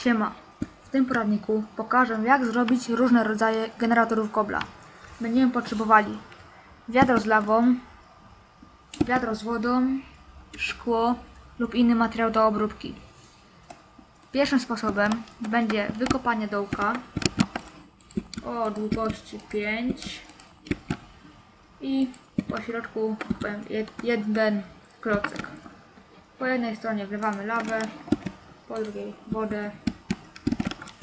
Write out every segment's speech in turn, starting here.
Siema. W tym poradniku pokażę jak zrobić różne rodzaje generatorów kobla. Będziemy potrzebowali wiadro z lawą, wiadro z wodą, szkło lub inny materiał do obróbki. Pierwszym sposobem będzie wykopanie dołka o długości 5 i po środku jeden klocek. Po jednej stronie wlewamy lawę, po drugiej wodę.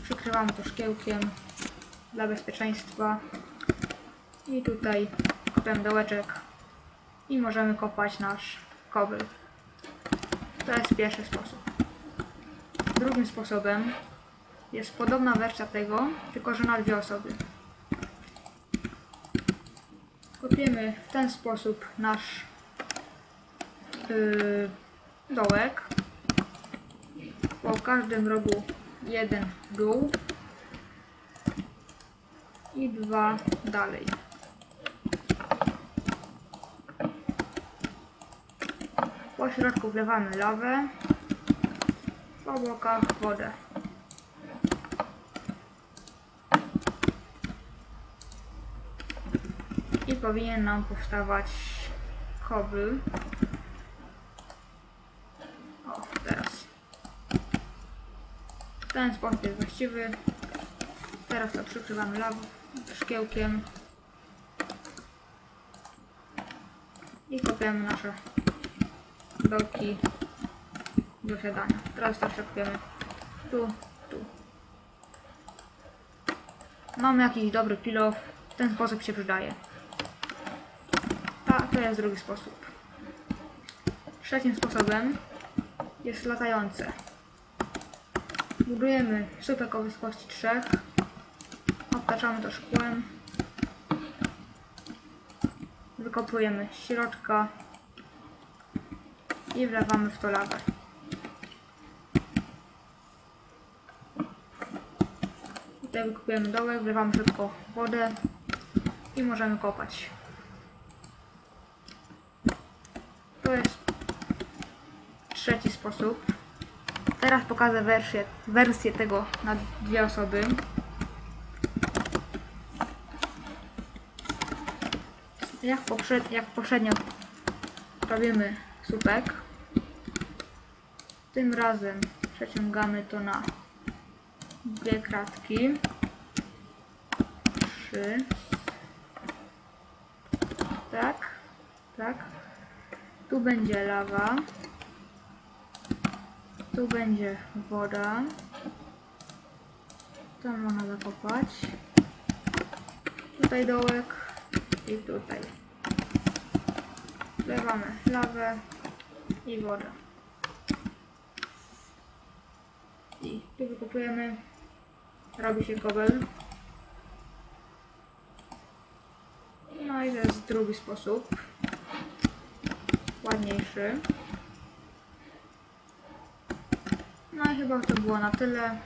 Przykrywamy to szkiełkiem dla bezpieczeństwa. I tutaj kopiemy dołeczek i możemy kopać nasz kobyl. To jest pierwszy sposób. Drugim sposobem jest podobna wersja tego, tylko że na dwie osoby. Kopiemy w ten sposób nasz yy, dołek po każdym rogu jeden dół i dwa dalej. Po środku wlewamy lawę, po bokach wodę. I powinien nam powstawać kobyl. O, teraz. Ten sposób jest właściwy. Teraz to przykrywamy lawą, szkiełkiem. I kopiemy nasze dołki do siadania. Teraz też kopiemy tu, tu. Mamy jakiś dobry pilow. W ten sposób się przydaje. A to jest drugi sposób. Trzecim sposobem jest latające. Budujemy słupek o wysokości 3. Obtaczamy to szkłem. Wykopujemy środka i wlewamy w to lawę. Tutaj wykopujemy dołek, wlewamy środku wodę i możemy kopać. To jest trzeci sposób. Teraz pokażę wersję, wersję tego na dwie osoby. Jak, poprzed, jak poprzednio robimy słupek. Tym razem przeciągamy to na dwie kratki. Trzy. Tak, tak. Tu będzie lawa. Tu będzie woda. Tam można zakopać. Tutaj dołek i tutaj. Wlewamy lawę i wodę. I tu wykopujemy. Robi się kobel. No i to jest drugi sposób. Ładniejszy. No i chyba to było na tyle.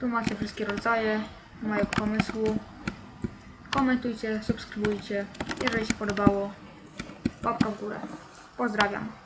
Tu macie wszystkie rodzaje mojego pomysłu. Komentujcie, subskrybujcie. Jeżeli się podobało, łapka w górę. Pozdrawiam.